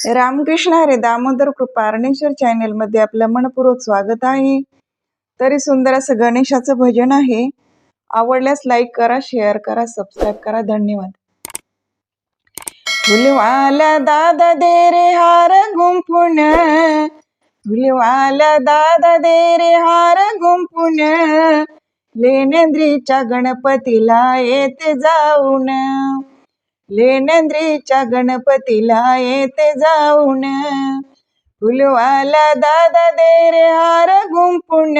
रामकृष्ण हरे दामोदर कृपा अरणेश्वर चॅनेलमध्ये आपलं मनपूर्वक स्वागत आहे. तरी सुंदर असं गणेशाचं भजन आहे. आवडल्यास लाईक करा शेअर करा सबस्क्राईब करा. धन्यवाद. फुलवाला दादा दे रे हार गुंपुण फुलवाला दादा दे रे हार गुंपुण लेनेंद्रीच्या गणपतीला येते जाऊन. लेनंद्रीच्या गणपतीला येते जाऊन. फुलवाला दादा दे रे हार गुंपुण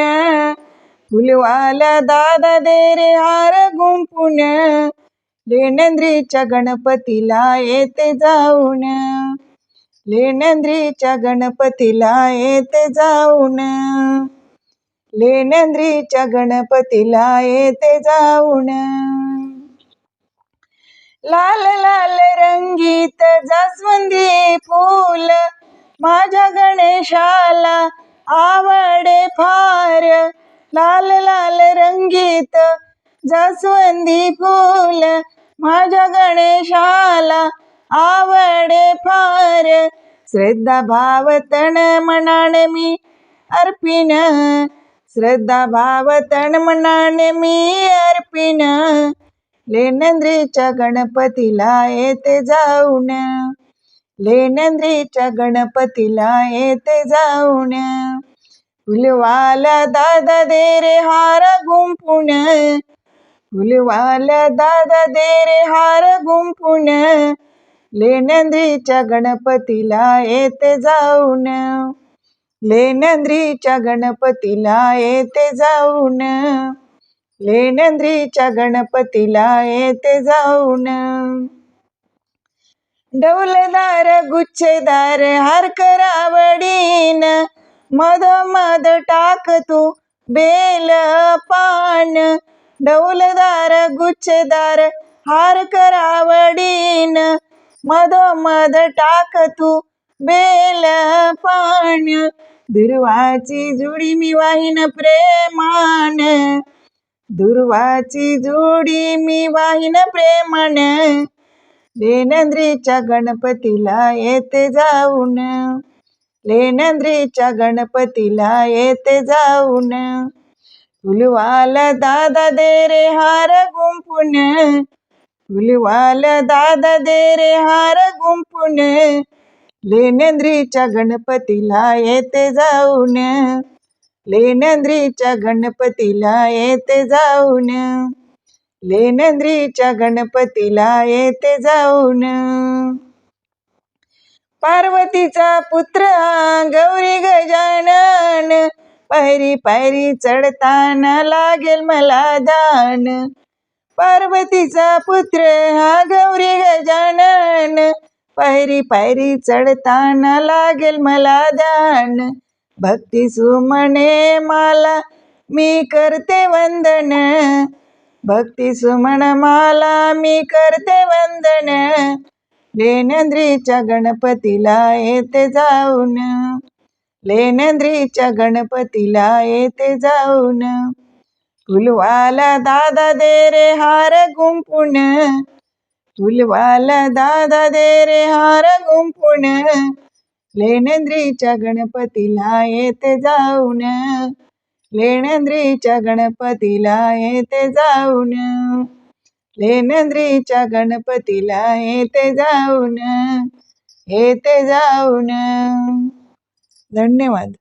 फुलवाला दादा दे रे हार गुंपुण लेनंद्रीच्या गणपतीला येते जाऊन. लेनंद्रीच्या गणपतीला येते जाऊन. लेनंद्रीच्या गणपतीला येते जाऊन. लाल लाल रंगीत जास्वंदी फूल माझ्या गणेशाला आवडे फार. लाल लाल रंगीत जास्वंदी फूल माझ्या गणेशाला आवडे फार. श्रद्धा भाव तण मनाने मी अर्पिन. श्रद्धा भाव तण मनाने मी अर्पिन. लेनंद्रीच्या गणपतीला येते जाऊन. लेनंद्रीच्या गणपतीला येते जाऊन. फुलवाला दादा दे रे हार गुंफून फुलवाला दादा दे रे हार गुंफून लेनंद्रीच्या गणपतीला येते जाऊन. लेनंद्रीच्या गणपतीला येते जाऊन. लेनंद्रीच्या गणपतीला येते जाऊन. डौलदार गुच्छेदार हार करावडीन मध मध टाक तू बेल पान. डौलदार गुच्छेदार हार करावडीन मध मध टाक तू बेल पान. दुर्वाची जुडी मी वाहीन प्रेमान. दुर्वाची जोडी मी वाहीन प्रेमान लेनंद्रीच्या गणपतीला येते जाऊन. लेनंद्रीच्या गणपतीला येते जाऊन. फुलवाल दादा दे रे हार गुंपून फुलवाल दादा दे रे हार गुंपून लेनंद्रीच्या गणपतीला येते जाऊन. लेनंद्रीच्या गणपतीला येते जाऊन. लेनंद्रीच्या गणपतीला येते जाऊन. पार्वतीचा पुत्र गौरी गजानन पायरी पायरी चढताना लागेल मला दान. पार्वतीचा पुत्र हा गौरी गजानन पायरी पायरी चढताना लागेल मला दान. भक्ती सुमने माला मी करते वंदन. भक्ती सुमन माला मी करते वंदन. लेनंद्रीच्या गणपतीला येते जाऊन. लेनंद्रीच्या गणपतीला येते जाऊन. फुलवाला दादा दे रे हार गुंपून. फुलवाला दादा दे रे हार गुंपून. लेनंद्रीच्या गणपतीला येते जाऊन. लेनंद्रीच्या गणपतीला येते जाऊन. लेनंद्रीच्या गणपतीला येते जाऊन. येते जाऊन. धन्यवाद.